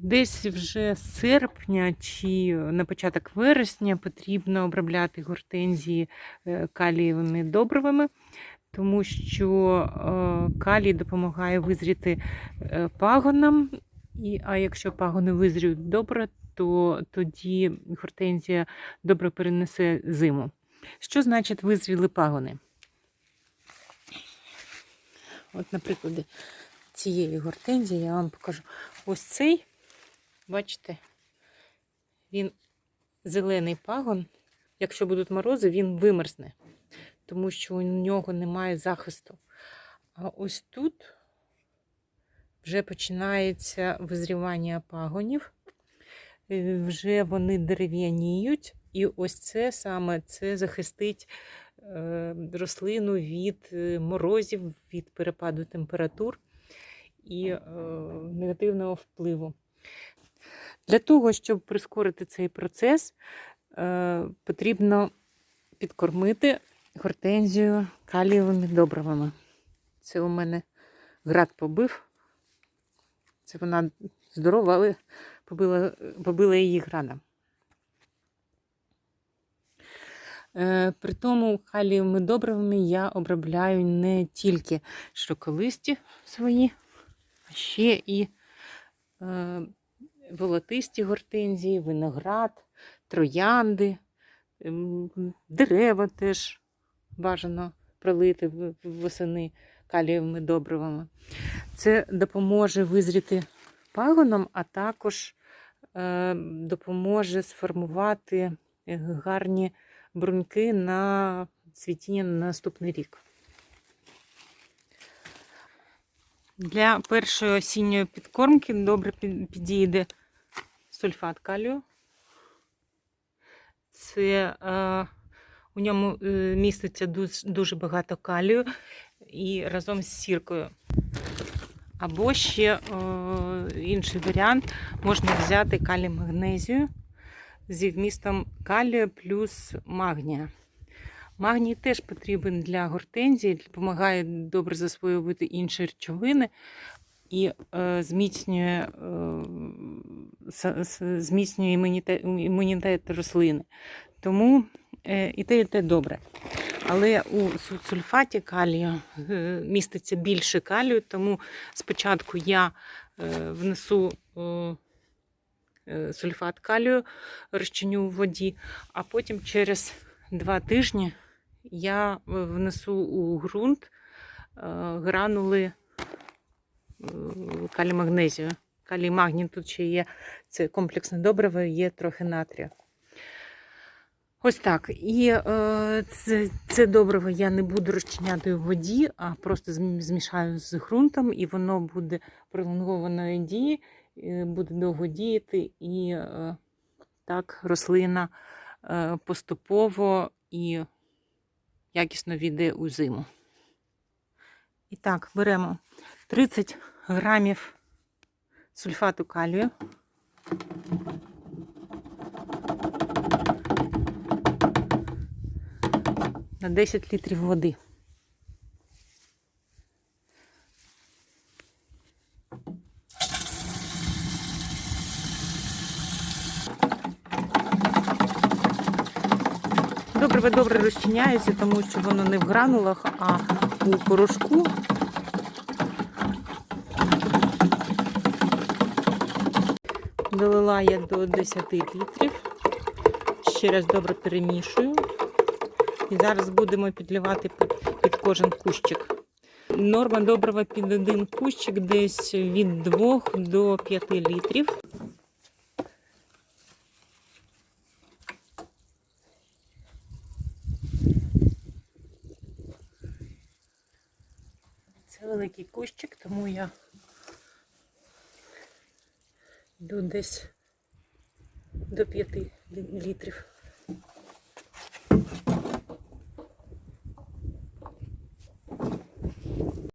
Десь вже з серпня чи на початок вересня потрібно обробляти гортензії е, калієвими добривами, тому що е, калій допомагає визріти е, пагонам, і, а якщо пагони визріють добре, то тоді гортензія добре перенесе зиму. Що значить визріли пагони? От, наприклад, цієї гортензії я вам покажу. Ось цей, бачите, він зелений пагон. Якщо будуть морози, він вимерзне, тому що у нього немає захисту. А ось тут вже починається визрівання пагонів, е, вже вони дерев'яніють, і ось це саме це захистить е, рослину від е, морозів, від перепаду температур і негативного впливу. Для того, щоб прискорити цей процес, е, потрібно підкормити гортензію калієвими добривами. Це у мене град побив. Це вона здорова, але побила, побила її градом. Е, При тому калієвими добривами я обробляю не тільки широколисті свої, а ще і е, волотисті гортензії, виноград, троянди, ем, дерева теж бажано пролити восени калієвими добривами. Це допоможе визріти пагоном, а також е, допоможе сформувати е, гарні бруньки на цвітіння на наступний рік. Для першої осінньої підкормки добре підійде сульфат калію. Це е, у ньому е, міститься дуже, дуже багато калію і разом з сіркою. Або ще е, інший варіант можна взяти калій магнезію зі вмістом калію плюс магнія. Магній теж потрібен для гортензії, допомагає добре засвоювати інші речовини і е, зміцнює, е, зміцнює імунітет, рослини. Тому е, і те, і те добре. Але у сульфаті калію е, міститься більше калію, тому спочатку я е, внесу сульфат калію, розчиню у воді, а потім через два тижні я внесу у ґрунт гранули калій магнезію. Калій магній тут ще є, це комплексне добриво, є трохи натрію. Ось так. І е, це, це добриво я не буду розчиняти у воді, а просто змішаю з ґрунтом, і воно буде пролонгованої дії, е, буде довго діяти, і е, так рослина е, поступово і якісно війде у зиму. І так, беремо 30 грамів сульфату калію. На 10 літрів води. Добре, добре розчиняється, тому що воно не в гранулах, а у порошку. Долила я до 10 літрів. Ще раз добре перемішую. І зараз будемо підливати під, кожен кущик. Норма добрива під один кущик десь від 2 до 5 літрів. Це великий кущик, тому я йду десь до 5 літрів.